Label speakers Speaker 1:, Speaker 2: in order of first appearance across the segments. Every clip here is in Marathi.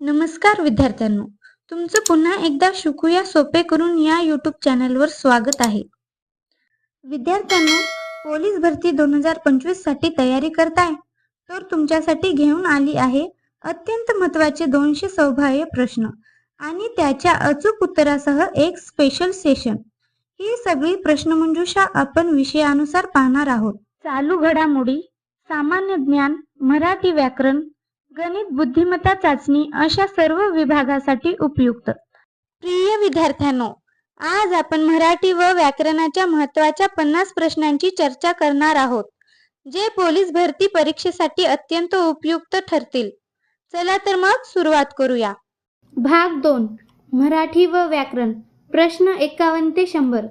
Speaker 1: नमस्कार विद्यार्थ्यांनो. तुमचं पुन्हा एकदा शिकूया सोपे करून या यूट्यूब चॅनलवर स्वागत आहे. विद्यार्थ्यांनो पोलीस भरती दोन हजार पंचवीससाठी तयारी करताय तर तुमच्यासाठी घेऊन आली आहे अत्यंत महत्त्वाचे दोनशे सौभाव्य प्रश्न आणि त्याच्या अचूक उत्तरासह एक स्पेशल सेशन ही सगळी प्रश्नमंजुषा आपण विषयानुसार पाहणार आहोत. चालू घडामोडी सामान्य ज्ञान मराठी व्याकरण गणित बुद्धिमत्ता चाचणी अशा सर्व विभागासाठी उपयुक्त. प्रिय विद्यार्थ्यांनो आज आपण मराठी व व्याकरणाच्या महत्त्वाच्या पन्नास प्रश्नांची चर्चा करणार आहोत जे पोलीस भरती परीक्षेसाठी अत्यंत उपयुक्त ठरतील. चला तर मग सुरुवात करूया. भाग दोन मराठी व व्याकरण प्रश्न एकावन्न ते शंभर.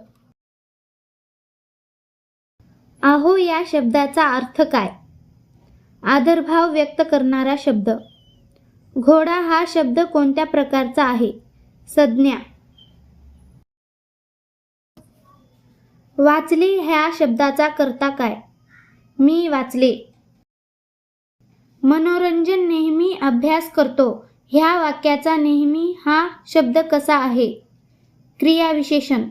Speaker 1: आहो या शब्दाचा अर्थ काय? आदरभाव व्यक्त करणारा शब्द. घोडा हा शब्द कोणत्या प्रकारचा आहे? संज्ञा. वाचले ह्या शब्दाचा करता काय? मी वाचले. मनोरंजन नेहमी अभ्यास करतो. ह्या वाक्याचा नेहमी हा शब्द कसा आहे? क्रियाविशेषण.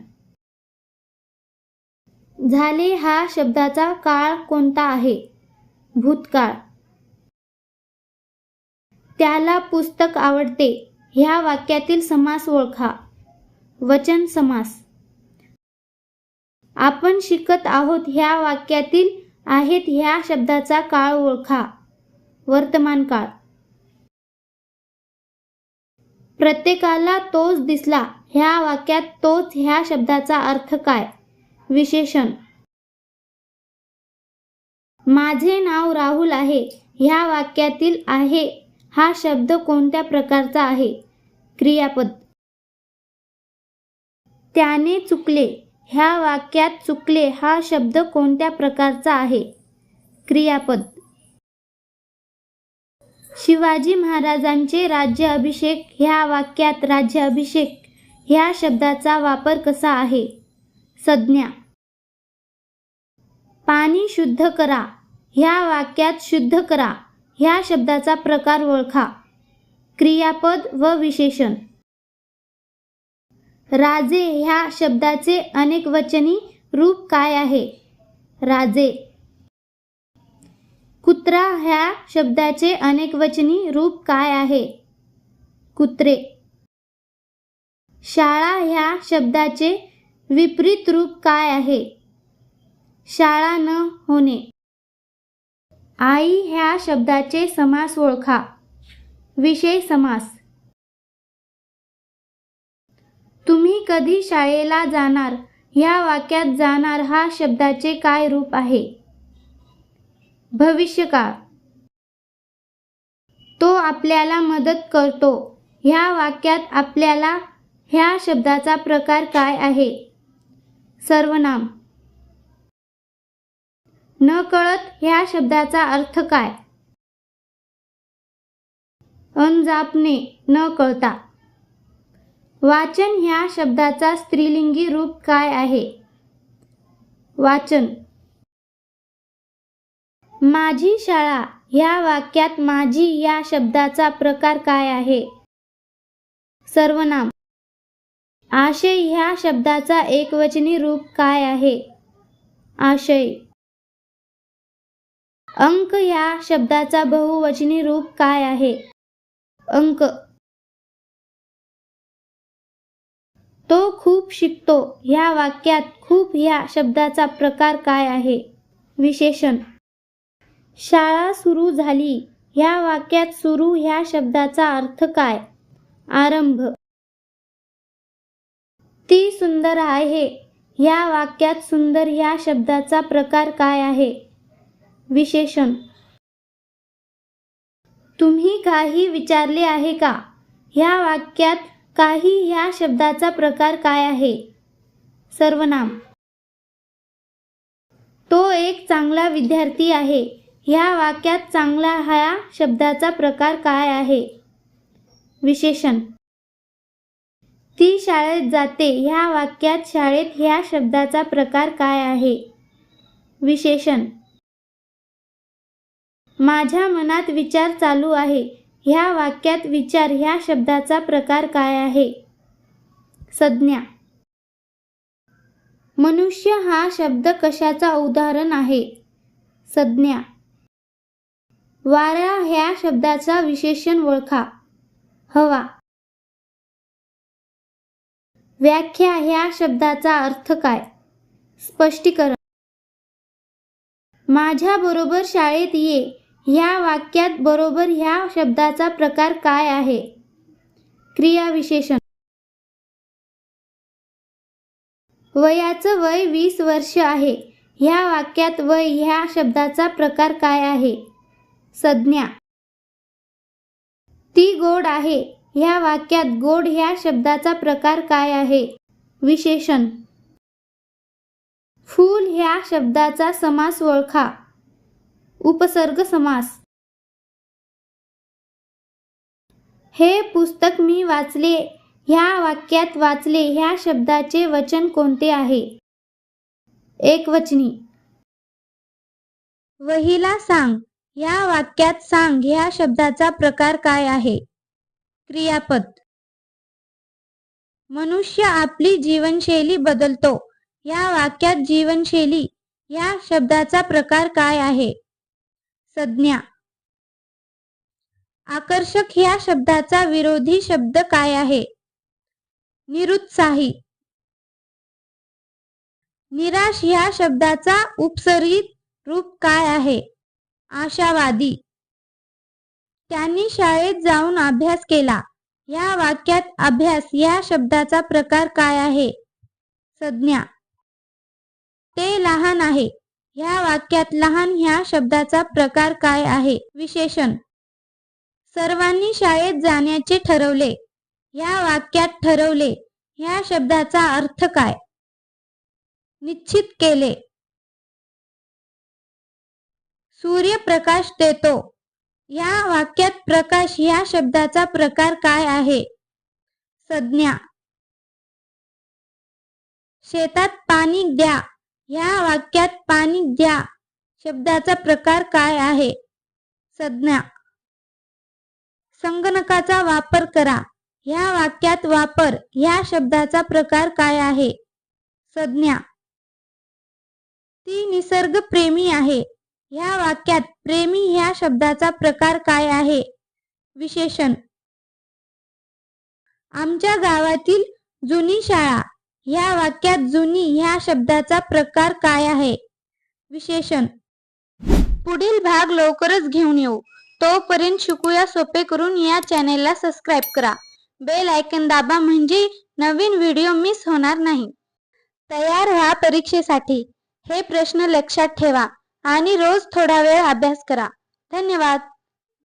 Speaker 1: झाले हा शब्दाचा काळ कोणता आहे? भूतकाळ. त्याला पुस्तक आवडते. ह्या वाक्यातील समास ओळखा. वचन समास. आपण शिकत आहोत ह्या वाक्यातील आहेत ह्या शब्दाचा काळ ओळखा. वर्तमान काळ. प्रत्येकाला तोच दिसला. ह्या वाक्यात तोच ह्या शब्दाचा अर्थ काय? विशेषण. माझे नाव राहुल आहे. ह्या वाक्यातील आहे हा शब्द कोणत्या प्रकारचा आहे? क्रियापद. त्याने चुकले. ह्या वाक्यात चुकले हा शब्द कोणत्या प्रकारचा आहे? क्रियापद. शिवाजी महाराजांचे राज्याभिषेक ह्या वाक्यात राज्याभिषेक ह्या शब्दाचा वापर कसा आहे? संज्ञा. पाणी शुद्ध करा. ह्या वाक्यात शुद्ध करा. ह्या शब्दाचा प्रकार ओळखा. क्रियापद व विशेषण. राजे ह्या शब्दाचे अनेक वचनी रूप काय आहे? राजे. कुत्रा ह्या शब्दाचे अनेक वचनी रूप काय आहे? कुत्रे. शाळा ह्या शब्दाचे विपरीत रूप काय आहे? शाळा न होणे. आई ह्या शब्दाचे समास ओळखा. विषय समास. तुम्ही कधी शाळेला जाणार? ह्या वाक्यात जाणार हा शब्दाचे काय रूप आहे? भविष्यकाळ. तो आपल्याला मदत करतो. ह्या वाक्यात आपल्याला ह्या शब्दाचा प्रकार काय आहे? सर्वनाम. न कळत ह्या शब्दाचा अर्थ काय? अनजापणे न कळता. वाचन ह्या शब्दाचा स्त्रीलिंगी रूप काय आहे? वाचन. माझी शाळा ह्या वाक्यात माझी या शब्दाचा प्रकार काय आहे? सर्वनाम. आशय ह्या शब्दाचा एकवचनी रूप काय आहे? आशय. अंक ह्या शब्दाचा बहुवचनी रूप काय आहे? अंक. तो खूप शिकतो. ह्या वाक्यात खूप ह्या शब्दाचा प्रकार काय आहे? विशेषण. शाळा सुरू झाली. ह्या वाक्यात सुरू ह्या शब्दाचा अर्थ काय? आरंभ. ती सुंदर आहे. ह्या वाक्यात सुंदर ह्या शब्दाचा प्रकार काय आहे? विशेषण. तुम्ही काही विचारले आहे का? ह्या वाक्यात काही ह्या शब्दाचा प्रकार काय आहे? सर्वनाम. तो एक चांगला विद्यार्थी आहे. ह्या वाक्यात चांगला ह्या शब्दाचा प्रकार काय आहे? विशेषण. ती शाळेत जाते. ह्या वाक्यात शाळेत ह्या शब्दाचा प्रकार काय आहे? विशेषण. माझ्या मनात विचार चालू आहे.
Speaker 2: ह्या वाक्यात विचार ह्या शब्दाचा प्रकार काय आहे? संज्ञा. मनुष्य हा शब्द कशाचा उदाहरण आहे? संज्ञा. वारा ह्या शब्दाचा विशेषण ओळखा. हवा. व्याख्या ह्या शब्दाचा अर्थ काय? स्पष्टीकरण. माझ्याबरोबर शाळेत ये. ह्या वाक्यात बरोबर ह्या शब्दाचा प्रकार काय आहे? क्रियाविशेषण वयाचं वय वीस वर्ष आहे. ह्या वाक्यात वय ह्या शब्दाचा प्रकार काय आहे? संज्ञा. ती गोड आहे. ह्या वाक्यात गोड ह्या शब्दाचा प्रकार काय आहे? विशेषण. फूल ह्या शब्दाचा समास ओळखा. उपसर्ग समास. हे पुस्तक मी वाचले ह्या वाक्यात वाचले ह्या शब्दाचे वचन कोणते आहे? एकवचनी.
Speaker 1: वहीला सांग या वाक्यात सांग ह्या शब्दाचा प्रकार काय आहे? क्रियापद. मनुष्य आपली जीवनशैली बदलतो. या वाक्यात जीवनशैली या शब्दाचा प्रकार काय आहे? संज्ञा. आकर्षक ह्या शब्दाचा विरोधी शब्द काय आहे? निरुत्साही. निराश ह्या शब्दाचा उपसर्गित रूप काय आहे? आशावादी. त्यांनी शाळेत जाऊन अभ्यास केला. या वाक्यात अभ्यास या शब्दाचा प्रकार काय आहे? संज्ञा. ते लहान आहे. ह्या वाक्यात लहान ह्या शब्दाचा प्रकार काय आहे? विशेषण. सर्वांनी शाळेत जाण्याचे ठरवले. ह्या वाक्यात ठरवले. ह्या शब्दाचा अर्थ काय? निश्चित केले. सूर्यप्रकाश देतो. या वाक्यात प्रकाश या शब्दाचा प्रकार काय आहे? संज्ञा. शेतात पाणी द्या. या वाक्यात पाणी द्या. शब्दाचा प्रकार काय आहे? संज्ञा. संगणकाचा वापर करा. ह्या वाक्यात वापर ह्या शब्दाचा प्रकार काय आहे? संज्ञा. ती निसर्ग प्रेमी आहे. ह्या वाक्यात प्रेमी ह्या शब्दाचा प्रकार काय आहे? विशेषण. आमच्या गावातील जुनी शाळा ह्या वाक्यात जुनी ह्या शब्दाचा प्रकार काय आहे? विशेषण. पुढील भाग लवकरच घेऊन येऊ. तोपर्यंत शिकूया सोपे करून या चॅनेलला सबस्क्राईब करा. बेल आयकन दाबा म्हणजे नवीन व्हिडिओ मिस होणार नाही. तयार व्हा परीक्षेसाठी. हे प्रश्न लक्षात ठेवा आणि रोज थोडा वेळ अभ्यास करा. धन्यवाद.